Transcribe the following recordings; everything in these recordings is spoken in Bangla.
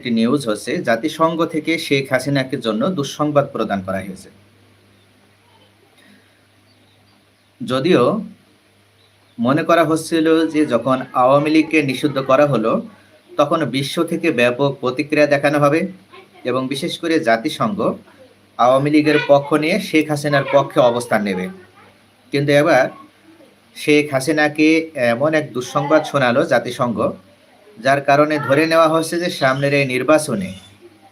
একটি নিউজ হচ্ছে, জাতিসংঘ থেকে শেখ হাসিনাকে জন্য দুঃসংবাদ প্রদান করা হয়েছে। যদিও মনে করা হচ্ছিল যে যখন আওয়ামী লীগকে নিষিদ্ধ করা হলো, তখন বিশ্ব থেকে ব্যাপক প্রতিক্রিয়া দেখানো হবে এবং বিশেষ করে জাতিসংঘ আওয়ামী লীগের পক্ষ নিয়ে শেখ হাসিনার পক্ষে অবস্থান নেবে। কিন্তু এবার শেখ হাসিনাকে এমন এক দুঃসংবাদ শোনালো জাতিসংঘ যার কারণে ধরে নেওয়া হচ্ছে যে সামনের এই নির্বাচনে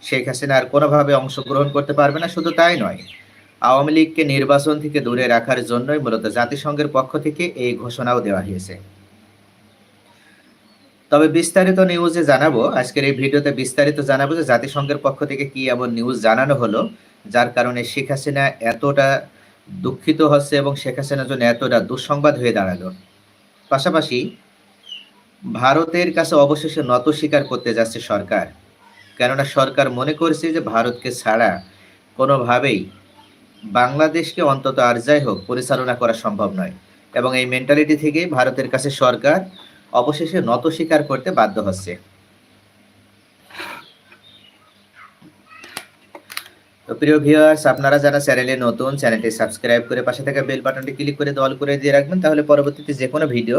শেখ হাসিনা আর কোনোভাবে অংশগ্রহণ করতে পারবে না, শুধু তাই নয়, আওয়ামী লীগকে নির্বাচন থেকে দূরে রাখার জন্যই মূলত জাতিসংঘের পক্ষ থেকে এই ঘোষণাও দেওয়া হয়েছে। তবে বিস্তারিত নিউজে জানাব, আজকের এই ভিডিওতে বিস্তারিত জানাব যে জাতিসংঘের পক্ষ থেকে কি এমন নিউজ জানানো হলো, যার কারণে শেখ হাসিনা এতটা দুঃখিত হচ্ছে এবং শেখ হাসিনার জন্য এতটা দুঃসংবাদ হয়ে দাঁড়াল। পাশাপাশি ভারতের কাছে অবশেষে নত স্বীকার করতে যাচ্ছে সরকার। কেননা সরকার মনে করছে যে ভারতকে ছাড়া কোনোভাবেই বাংলাদেশকে অন্তত আর যাই হোক পরিচালনা করা সম্ভব নয় এবং এই মেন্টালিটি থেকেই ভারতের কাছে সরকার অবশেষে নত স্বীকার করতে বাধ্য হচ্ছে। তো প্রিয় ভিউয়ার্স আপনারা যারা চ্যানেলে নতুন চ্যানেলটি সাবস্ক্রাইব করে পাশে থাকা বেল বাটনটি ক্লিক করে দল করে দিয়ে রাখবেন, তাহলে পরবর্তীতে যে কোনো ভিডিও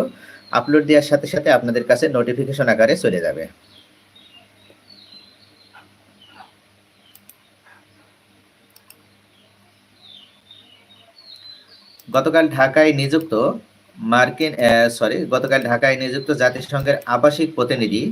আপলোড দেওয়ার সাথে সাথে আপনাদের কাছে নোটিফিকেশন আকারে চলে যাবে। গতকাল ঢাকায় নিযুক্ত মার্কিন সরি গতকাল ঢাকায় নিযুক্ত জাতিসংঘের আবাসিক প্রতিনিধি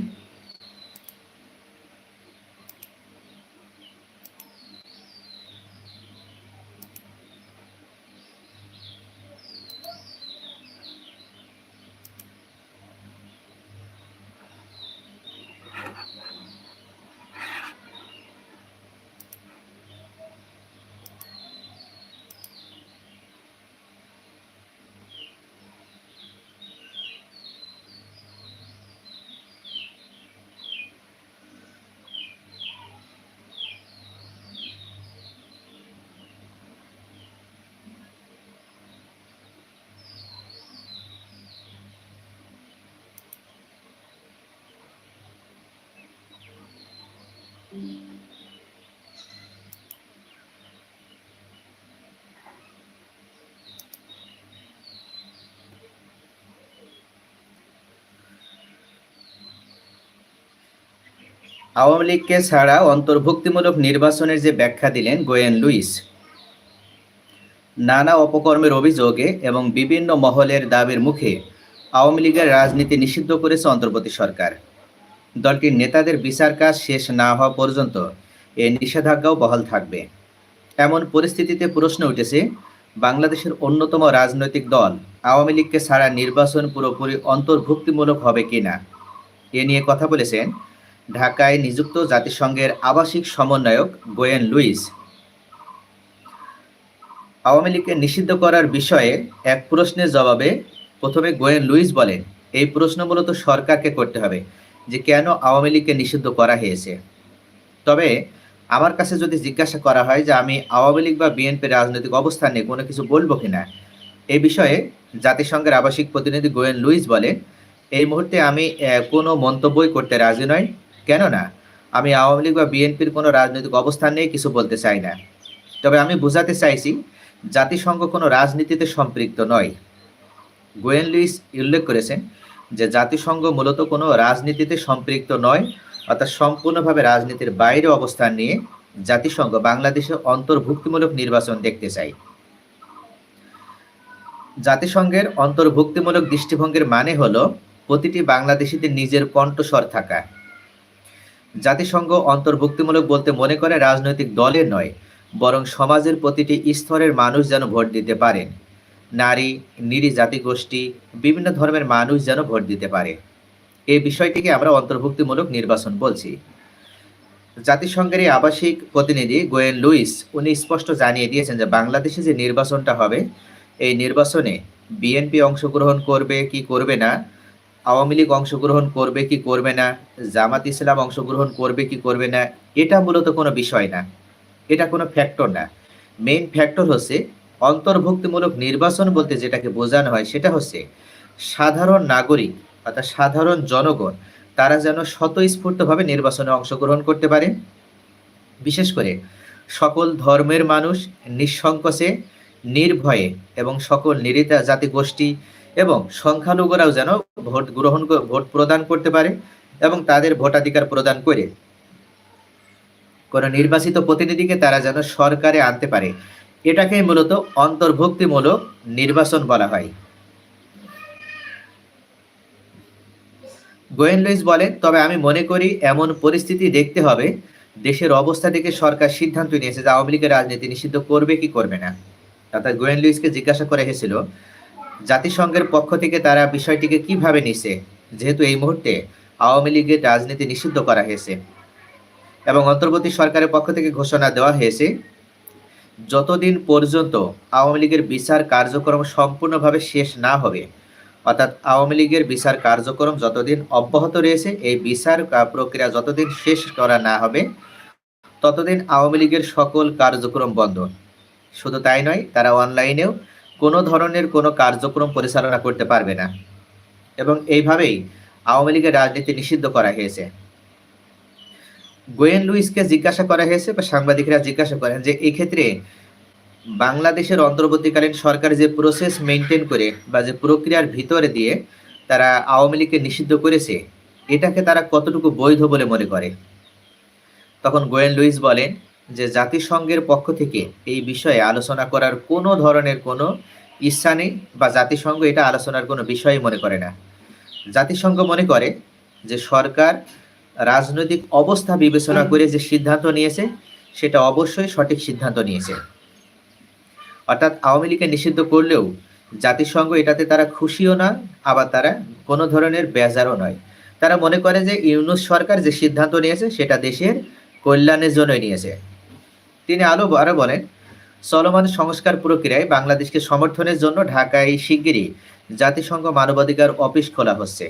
আওয়ামী লীগকে ছাড়া অন্তর্ভুক্তিমূলক নির্বাচনের যে ব্যাখ্যা দিলেন গোয়েন লুইস, নানা অপকর্মের অভিযোগে এবং বিভিন্ন মহলের দাবির মুখে আওয়ামী লীগের রাজনীতি নিষিদ্ধ করেছে অন্তর্বর্তী সরকার। দলটির নেতাদের বিচার কাজ শেষ না হওয়া পর্যন্ত এ নিষেধাজ্ঞাও বহাল থাকবে। এমন পরিস্থিতিতে প্রশ্ন উঠেছে, বাংলাদেশের অন্যতম রাজনৈতিক দল আওয়ামী লীগকে ছাড়া নির্বাচন পুরোপুরি অন্তর্ভুক্তিমূলক হবে কিনা এ নিয়ে কথা বলেছেন ঢাকায় নিযুক্ত জাতিসংঘের আবাসিক সমন্বয়ক গোয়েন লুইস। আওয়ামী লীগকে নিষিদ্ধ করার বিষয়ে এক প্রশ্নের জবাবে প্রথমে গোয়েন লুইস বলেন, এই প্রশ্ন মূলত সরকারকে করতে হবে। যে কেন আওয়ামী লীগকে নিষিদ্ধ করা হয়েছে। তবে আমার কাছে যদি জিজ্ঞাসা করা হয় যে আমি আওয়ামী লীগ বা বিএনপির রাজনৈতিক অবস্থান নিয়ে কোনো কিছু বলব কিনা এই বিষয়ে জাতিসংঘের আবাসিক প্রতিনিধি গোয়েন লুইস বলেন, এই মুহূর্তে আমি কোনো মন্তব্যই করতে রাজি নয় কেননা, আমি আওয়ামী লীগ বা বিএনপির কোনো রাজনৈতিক অবস্থান নিয়ে কিছু বলতে চাই না। তবে আমি বোঝাতে চাইছি, জাতিসংঘ কোনো রাজনীতিতে সম্পৃক্ত নয়। গোয়েন লুইস উল্লেখ করেছেন যে জাতিসংঘ মূলত কোনো রাজনীতিতে সম্পৃক্ত নয়, অর্থাৎ সম্পূর্ণভাবে রাজনীতির বাইরে অবস্থান নিয়ে জাতিসংঘ বাংলাদেশে অন্তর্ভুক্তিমূলক নির্বাচন দেখতে চাই জাতিসংঘের অন্তর্ভুক্তিমূলক দৃষ্টিভঙ্গির মানে হলো প্রতিটি বাংলাদেশিদের নিজের কণ্ঠস্বর থাকা। জাতিসংঘ অন্তর্ভুক্তিমূলক বলতে মনে করে রাজনৈতিক দলের নয়, বরং সমাজের প্রতিটি স্তরের মানুষ যেন ভোট দিতে পারেন। নারী নিরী জাতিগোষ্ঠী, বিভিন্ন ধর্মের মানুষ যেন ভোট দিতে পারে। এই বিষয়টিকে আমরা অন্তর্ভুক্তিমূলক নির্বাচন বলছি। জাতিসংঘের এই আবাসিক প্রতিনিধি গোয়েন লুইস, উনি স্পষ্ট জানিয়ে দিয়েছেন যে বাংলাদেশে যে নির্বাচনটা হবে, এই নির্বাচনে বিএনপি অংশগ্রহণ করবে কি করবে না, আওয়ামী লীগ অংশগ্রহণ করবে কি করবে না, জামাত ইসলাম অংশগ্রহণ করবে কি করবে না, এটা মূলত কোনো বিষয় না। এটা কোনো ফ্যাক্টর না। মেইন ফ্যাক্টর হচ্ছে অন্তর্ভুক্তিমূলক নির্বাচন বলতে যেটাকে বোঝানো হয়, সেটা হচ্ছে সাধারণ নাগরিক অর্থাৎ সাধারণ জনগণ, তারা যেন স্বতঃস্ফূর্তভাবে নির্বাচনে অংশগ্রহণ করতে পারে। বিশেষ করে সকল ধর্মের মানুষ নিঃসংকোচে, নির্ভয়ে এবং সকল নিরিতা জাতি গোষ্ঠী এবং সংখ্যালঘুরাও যেন ভোট গ্রহণ ভোট প্রদান করতে পারে এবং তাদের ভোটাধিকার প্রদান করে। কোন নির্বাচিত প্রতিনিধিকে তারা যেন সরকারে আনতে পারে। এটাকে মূলত অন্তর্ভুক্তিমূলক নির্বাচন বলা হয়। গোয়েন লুইস বলেন তবে আমি মনে করি এমন পরিস্থিতি দেখতে হবে, দেশের অবস্থা থেকে সরকার সিদ্ধান্ত নিয়েছে যে আওয়ামী লীগের রাজনীতি নিষিদ্ধ করবে কি করবে না। অর্থাৎ গোয়েন লুইসকে জিজ্ঞাসা করা হয়েছিল জাতিসংঘের পক্ষ থেকে তারা বিষয়টিকে কীভাবে নিছে? যেহেতু এই মুহূর্তে আওয়ামী লীগের রাজনীতি নিষিদ্ধ করা হয়েছে এবং অন্তর্বর্তী সরকারের পক্ষ থেকে ঘোষণা দেওয়া হয়েছে যতদিন পর্যন্ত আওয়ামী লীগের বিচার কার্যক্রম সম্পূর্ণভাবে শেষ না হবে, অর্থাৎ আওয়ামী লীগের বিচার কার্যক্রম যতদিন অব্যাহত রয়েছে, এই বিচার প্রক্রিয়া যতদিন শেষ করা না হবে, ততদিন আওয়ামী লীগের সকল কার্যক্রম বন্ধ। শুধু তাই নয়, তারা অনলাইনেও কোনো ধরনের কোনো কার্যক্রম পরিচালনা করতে পারবে না। এবং এইভাবেই আওয়ামী লীগের রাজনীতি নিষিদ্ধ করা হয়েছে। গোয়েন লুইসকে জিজ্ঞাসা করা হয়েছে বা সাংবাদিকরা জিজ্ঞাসা করেন যে এক্ষেত্রে বাংলাদেশের অন্তর্বর্তীকালীন সরকার যে প্রসেস মেনটেন করে বা যে প্রক্রিয়ার ভিতরে দিয়ে তারা আওয়ামী লীগকে নিষিদ্ধ করেছে, এটাকে তারা কতটুকু বৈধ বলে মনে করে? তখন গোয়েন লুইস বলেন যে জাতিসংঘের পক্ষ থেকে এই বিষয়ে আলোচনা করার কোনো ধরনের কোনো ইচ্ছা নেই বা জাতিসংঘ এটা আলোচনার কোনো বিষয় মনে করে না। জাতিসংঘ মনে করে যে সরকার রাজনৈতিক অবস্থা বিবেচনা করে যে সিদ্ধান্ত নিয়েছে সেটা অবশ্যই সঠিক সিদ্ধান্ত নিয়েছে। অর্থাৎ আওয়ামী লীগকে নিষিদ্ধ করলেও জাতিসংঘ এটাতে তারা খুশিও না আবার তারা কোনো ধরনের বেজারও নয়। তারা মনে করে যে ইউনুস সরকার যে সিদ্ধান্ত নিয়েছে সেটা দেশের কল্যাণের জন্যই নিয়েছে। তিনি আরও আরও বলেন চলমান সংস্কার প্রক্রিয়ায় বাংলাদেশকে সমর্থনের জন্য ঢাকায় শিগগিরই জাতিসংঘ মানবাধিকার অফিস খোলা হচ্ছে।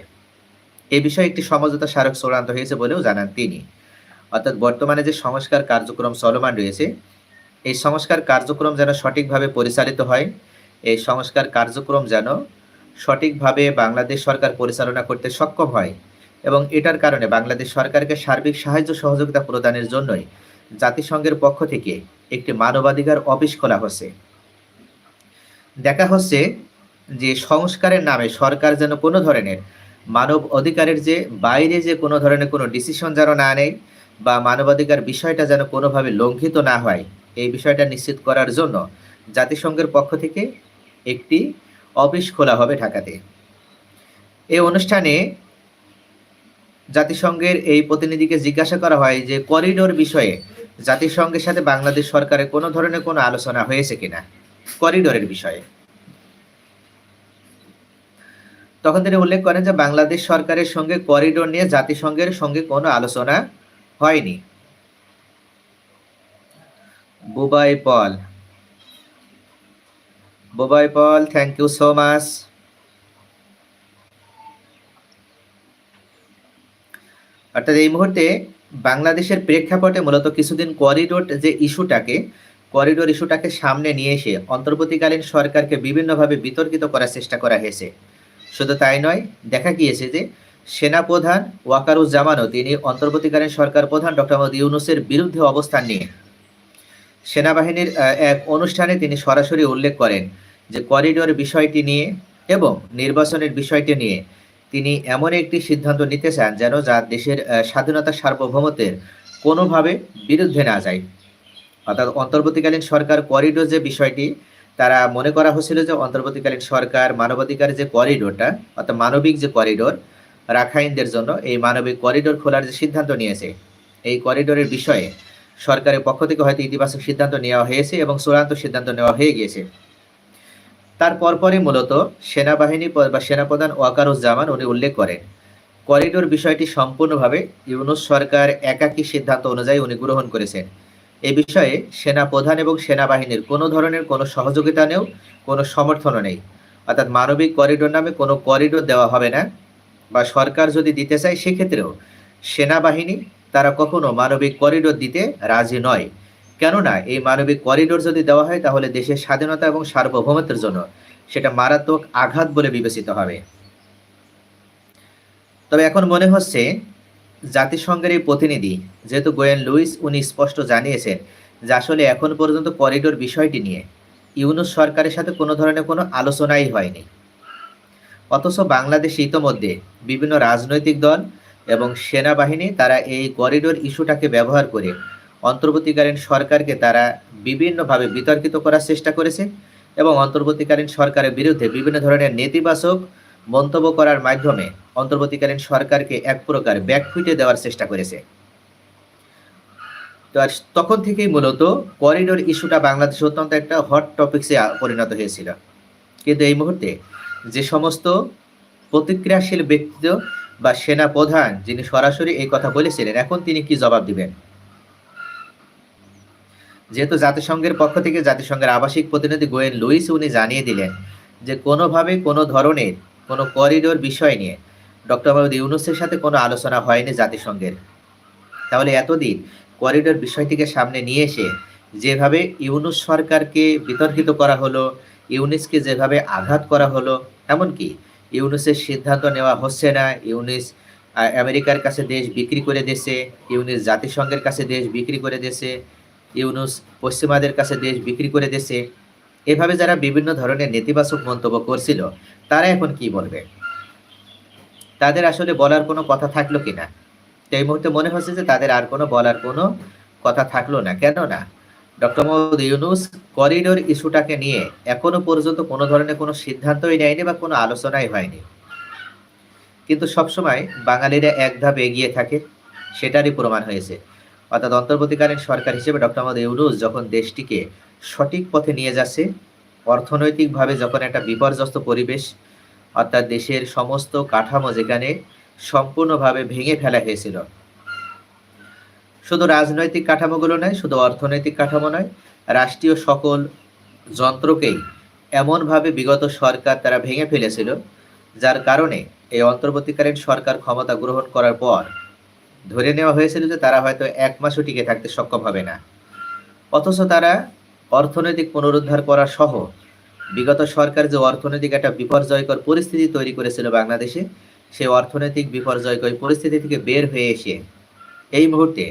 এ বিষয়ে একটি সমঝোতা স্মারক চূড়ান্ত হয়েছে বলেও জানান তিনি। অর্থাৎ বর্তমানে যে সংস্কার কার্যক্রম চলমান রয়েছে, এই সংস্কার কার্যক্রম যেন সঠিকভাবে পরিচালিত হয়, এই সংস্কার কার্যক্রম যেন সঠিকভাবে বাংলাদেশ সরকার পরিচালনা করতে সক্ষম হয় এবং এটার কারণে বাংলাদেশ সরকারকে সার্বিক সাহায্য সহযোগিতা প্রদানের জন্যই জাতিসংঘের পক্ষ থেকে একটি মানবাধিকার অফিস খোলা হচ্ছে। দেখা হচ্ছে যে সংস্কারের নামে সরকার যেন কোনো ধরনের মানব অধিকারের যে বাইরে যে কোনো ধরনের কোনো ডিসিশন যেন না নেয় বা মানবাধিকার বিষয়টা যেন কোনোভাবে লঙ্ঘিত না হয়, এই বিষয়টা নিশ্চিত করার জন্য জাতিসংঘের পক্ষ থেকে একটি অফিস খোলা হবে ঢাকাতে। এই অনুষ্ঠানে জাতিসংঘের এই প্রতিনিধিকে জিজ্ঞাসা করা হয় যে করিডোর বিষয়ে জাতিসংঘের সাথে বাংলাদেশ সরকারের কোনো ধরনের কোনো আলোচনা হয়েছে কিনা? করিডোরের বিষয়ে। তখন তিনি উল্লেখ করেন যে বাংলাদেশ সরকারের সঙ্গে করিডোর নিয়ে জাতিসংঘের সঙ্গে কোনো আলোচনা হয়নি। Bubai Pal. Bubai Pal thank you so much অর্থাৎ এই মুহূর্তে বাংলাদেশের প্রেক্ষাপটে মূলত কিছুদিন করিডোর যে ইস্যুটাকে করিডোর ইস্যুটাকে সামনে নিয়ে এসে অন্তর্বর্তীকালীন সরকারকে বিভিন্নভাবে বিতর্কিত করার চেষ্টা করা হয়েছে। শুধু তাই নয়, দেখা গিয়েছে যে সেনাপ্রধান ওয়াকারুজ্জামানও তিনি অন্তর্বর্তীকালীন সরকার প্রধান ডক্টর মোহাম্মদ ইউনুসের বিরুদ্ধে অবস্থান নিয়ে। সেনাবাহিনীর এক অনুষ্ঠানে তিনি সরাসরি উল্লেখ করেন যে করিডোর বিষয়টি নিয়ে এবং নির্বাচনের বিষয়টি নিয়ে তিনি এমন একটি সিদ্ধান্ত নিতে চান যেন যা দেশের স্বাধীনতা সার্বভৌমত্বের কোনোভাবে বিরুদ্ধে না যায়। অর্থাৎ অন্তর্বর্তীকালীন সরকার করিডোর যে বিষয়টি তারা মনে করা হয়েছিল যে অন্তর্বর্তীকালীন সরকার মানবাধিকার যে করিডোরটা, অর্থাৎ মানবিক যে করিডোর রাখাইনদের জন্য, এই মানবিক করিডোর খোলার যে সিদ্ধান্ত নিয়েছে, এই করিডোরের বিষয়ে সরকারের পক্ষ থেকে হয়তো ইতিবাচক সিদ্ধান্ত নেওয়া হয়েছে এবং চূড়ান্ত সিদ্ধান্ত নেওয়া হয়ে গিয়েছে। তার পরপরই মূলত সেনাবাহিনী বা সেনাপ্রধান ওয়াকারুজ্জামান উনি উল্লেখ করেন, করিডোর বিষয়টি সম্পূর্ণভাবে ইউনুস সরকার একাকী সিদ্ধান্ত অনুযায়ী উনি গ্রহণ করেছেন। এ বিষয়ে সেনা প্রধান এবং সেনাবাহিনীর কোনো ধরনের কোনো সহযোগিতা নেও, কোনো সমর্থনও নেই। অর্থাৎ মানবিক করিডোর নামে কোনো করিডোর দেওয়া হবে না বা সরকার যদি দিতে চায়, সেক্ষেত্রেও সেনাবাহিনী তারা কখনো মানবিক করিডোর দিতে রাজি নয়। কেননা এই মানবিক করিডোর যদি দেওয়া হয়, তাহলে দেশের স্বাধীনতা এবং সার্বভৌমত্বের জন্য সেটা মারাত্মক আঘাত বলে বিবেচিত হবে। তবে এখন মনে হচ্ছে জাতিসংঘের এই প্রতিনিধি, যেহেতু গোয়েন লুইস, উনি স্পষ্ট জানিয়েছেন যে আসলে এখন পর্যন্ত করিডোর বিষয়টি নিয়ে ইউনুস সরকারের সাথে কোনো ধরনের কোনো আলোচনাই হয়নি। অথচ বাংলাদেশ ইতোমধ্যে বিভিন্ন রাজনৈতিক দল এবং সেনাবাহিনী তারা এই করিডোর ইস্যুটাকে ব্যবহার করে অন্তর্বর্তীকালীন সরকারকে তারা বিভিন্নভাবে বিতর্কিত করার চেষ্টা করেছে এবং অন্তর্বর্তীকালীন সরকারের বিরুদ্ধে বিভিন্ন ধরনের নেতিবাচক মন্তব্য করার মাধ্যমে অন্তর্বর্তীকালীন সরকারকে এক প্রকার ব্যাক ব্যাকফুটে দেওয়ার চেষ্টা করেছে। তখন থেকেই মূলত করিডোর ইস্যুটা বাংলাদেশে অত্যন্ত একটা হট টপিক্সে পরিণত হয়েছিল। কিন্তু এই মুহূর্তে যে সমস্ত প্রতিক্রিয়াশীল ব্যক্তি বা সেনা প্রধান যিনি সরাসরি এই কথা বলেছিলেন, এখন তিনি কি জবাব দিবেন? যেহেতু জাতিসংঘের পক্ষ থেকে জাতিসংঘের আবাসিক প্রতিনিধি গোয়েন লুইস উনি জানিয়ে দিলেন যে কোনোভাবে কোনো ধরনের কোনো করিডোর বিষয় নিয়ে ডক্টর মোহাম্মদ ইউনুসের সাথে কোনো আলোচনা হয়নি জাতিসংঘের। তাহলে এতদিন করিডোর বিষয়টিকে সামনে নিয়ে এসে যেভাবে ইউনুস সরকারকে বিতর্কিত করা হলো, ইউনিসকে যেভাবে আঘাত করা হলো, এমনকি ইউনুসের সিদ্ধান্ত নেওয়া হচ্ছে না, ইউনিস আমেরিকার কাছে দেশ বিক্রি করে দিয়েছে, ইউনিস জাতিসংঘের কাছে দেশ বিক্রি করে দিয়েছে, ইউনুস পশ্চিমাদের কাছে দেশ বিক্রি করে দিয়েছে। এভাবে যারা বিভিন্ন ধরনের নেতিবাচক মন্তব্য করছিল, তারা এখন কি বলবে? তাদের আসলে বলার কোনো কথা থাকল কিনা? এই মুহূর্তে মনে হচ্ছে যে তাদের আর কোনো বলার কোনো কথা থাকল না। কেন না ডক্টর মোহাম্মদ ইউনুস করিডোর ইস্যুটাকে নিয়ে এখনও পর্যন্ত কোনো ধরনের কোনো সিদ্ধান্তই নেয়নি বা কোনো আলোচনাই হয়নি। কিন্তু সবসময় বাঙালিরা এক ধাপ এগিয়ে থাকে, সেটারই প্রমাণ হয়েছে। অর্থাৎ অন্তর্বর্তীকালীন সরকার হিসেবে ডক্টর মোহাম্মদ ইউনুস যখন দেশটিকে সঠিক পথে নিয়ে যাচ্ছে, অর্থনৈতিকভাবে যখন একটা বিপর্যস্ত পরিবেশ অর্থাৎ দেশের সমস্ত কাঠামো যেখানে সম্পূর্ণভাবে ভেঙে ফেলা হয়েছিল। শুধু রাজনৈতিক কাঠামোগুলো নয়, শুধু অর্থনৈতিক কাঠামো নয়, রাষ্ট্রীয় সকল যন্ত্রকেই এমনভাবে বিগত সরকার তারা ভেঙে ফেলেছিল, যার কারণে এই অন্তর্বর্তীকালীন সরকার ক্ষমতা গ্রহণ করার পর ধরে নেওয়া হয়েছিল যে তারা হয়তো এক মাসও টিকে থাকতে সক্ষম হবে না। অথচ তারা অর্থনৈতিক পুনরুদ্ধার করা সহ বিগত সরকার যে অর্থনৈতিক একটা বিপর্যয়কর পরিস্থিতি তৈরি করেছিল বাংলাদেশে, সেই অর্থনৈতিক বিপর্যয়কর পরিস্থিতি থেকে বের হয়ে এসে এই মুহূর্তে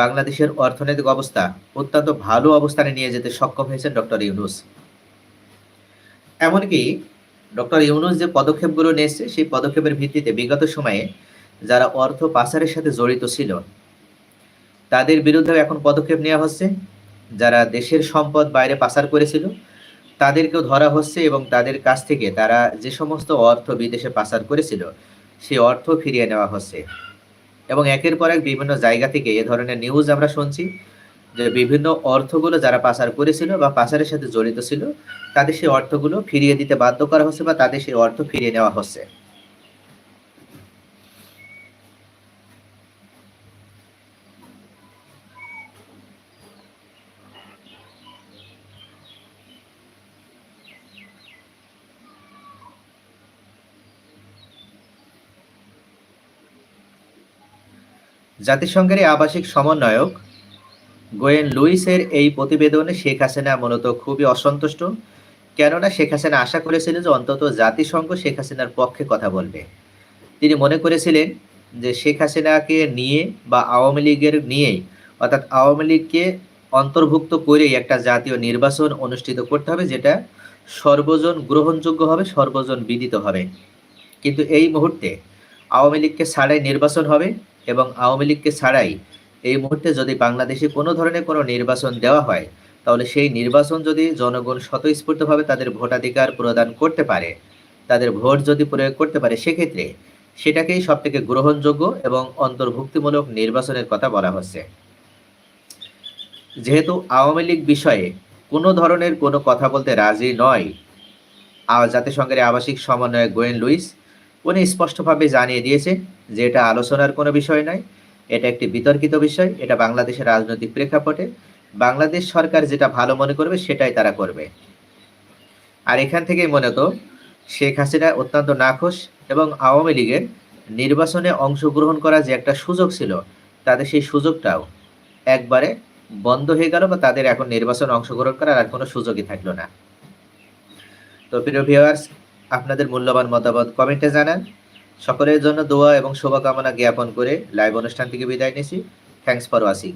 বাংলাদেশের অর্থনৈতিক অবস্থা অত্যন্ত ভালো অবস্থানে নিয়ে যেতে সক্ষম হয়েছেন ডক্টর ইউনুস। এমনকি ডক্টর ইউনুস যে পদক্ষেপগুলো নিয়েছে, সেই পদক্ষেপের ভিত্তিতে বিগত সময়ে যারা অর্থ পাচারের সাথে জড়িত ছিল, তাদের বিরুদ্ধেও এখন পদক্ষেপ নেওয়া হচ্ছে। যারা দেশের সম্পদ বাইরে পাচার করেছিল তাদেরকেও ধরা হচ্ছে এবং তাদের কাছ থেকে তারা যে সমস্ত অর্থ বিদেশে পাচার করেছিল, সেই অর্থ ফিরিয়ে নেওয়া হচ্ছে। এবং একের পর এক বিভিন্ন জায়গা থেকে এ ধরনের নিউজ আমরা শুনছি যে বিভিন্ন অর্থগুলো যারা পাচার করেছিল বা পাচারের সাথে জড়িত ছিল, তাদের সেই অর্থগুলো ফিরিয়ে দিতে বাধ্য করা হচ্ছে বা তাদের সেই অর্থ ফিরিয়ে নেওয়া হচ্ছে। জাতিসংঘের আবাসিক সমন্বয়ক গোয়েন লুইসের এই প্রতিবেদনে শেখ হাসিনা মূলত খুবই অসন্তুষ্ট। কেননা শেখ হাসিনা আশা করেছিলেন যে অন্তত জাতিসংঘ শেখ হাসিনার পক্ষে কথা বলবে। তিনি মনে করেছিলেন যে শেখ হাসিনাকে নিয়ে বা আওয়ামী লীগের নিয়েই, অর্থাৎ আওয়ামী লীগকে অন্তর্ভুক্ত করেই একটা জাতীয় নির্বাচন অনুষ্ঠিত করতে হবে, যেটা সর্বজন গ্রহণযোগ্য হবে, সর্বজন বিদিত হবে। কিন্তু এই মুহূর্তে আওয়ামী লীগকে ছাড়াই নির্বাচন হবে। এবং আওয়ামী লীগকে ছাড়াই এই মুহূর্তে যদি বাংলাদেশে কোনো ধরনের কোনো নির্বাচন দেওয়া হয়, তাহলে সেই নির্বাচন যদি জনগণ স্বতঃস্ফূর্তভাবে তাদের ভোটাধিকার প্রদান করতে পারে, তাদের ভোট যদি প্রয়োগ করতে পারে, সেক্ষেত্রে সেটাকেই সব থেকে গ্রহণযোগ্য এবং অন্তর্ভুক্তিমূলক নির্বাচনের কথা বলা হচ্ছে। যেহেতু আওয়ামী লীগ বিষয়ে কোনো ধরনের কোনো কথা বলতে রাজি নয় জাতিসংঘের আবাসিক সমন্বয়ক গোয়েন লুইস উনি স্পষ্টভাবে জানিয়ে দিয়েছে যে এটা আলোচনার কোনো বিষয় নয়, এটা একটি বিতর্কিত বিষয়, এটা বাংলাদেশের রাজনৈতিক প্রেক্ষাপটে। বাংলাদেশ সরকার যেটা ভালো মনে করবে সেটাই তারা করবে। আর এখান থেকেই মূলত শেখ হাসিনা অত্যন্ত নাখোশ এবং আওয়ামী লীগের নির্বাচনে অংশগ্রহণ করা যে একটা সুযোগ ছিল, তাদের সেই সুযোগটাও একবারে বন্ধ হয়ে গেল বা তাদের এখন নির্বাচনে অংশগ্রহণ করার আর কোনো সুযোগই থাকল না। তো প্রিয় ভিউয়ার্স আপনাদের মূল্যবান মতামত কমেন্টে জানান। সকলের জন্য দোয়া এবং শুভকামনা জ্ঞাপন করে লাইভ অনুষ্ঠান থেকে বিদায় নিছি থ্যাংকস ফর ওয়াচিং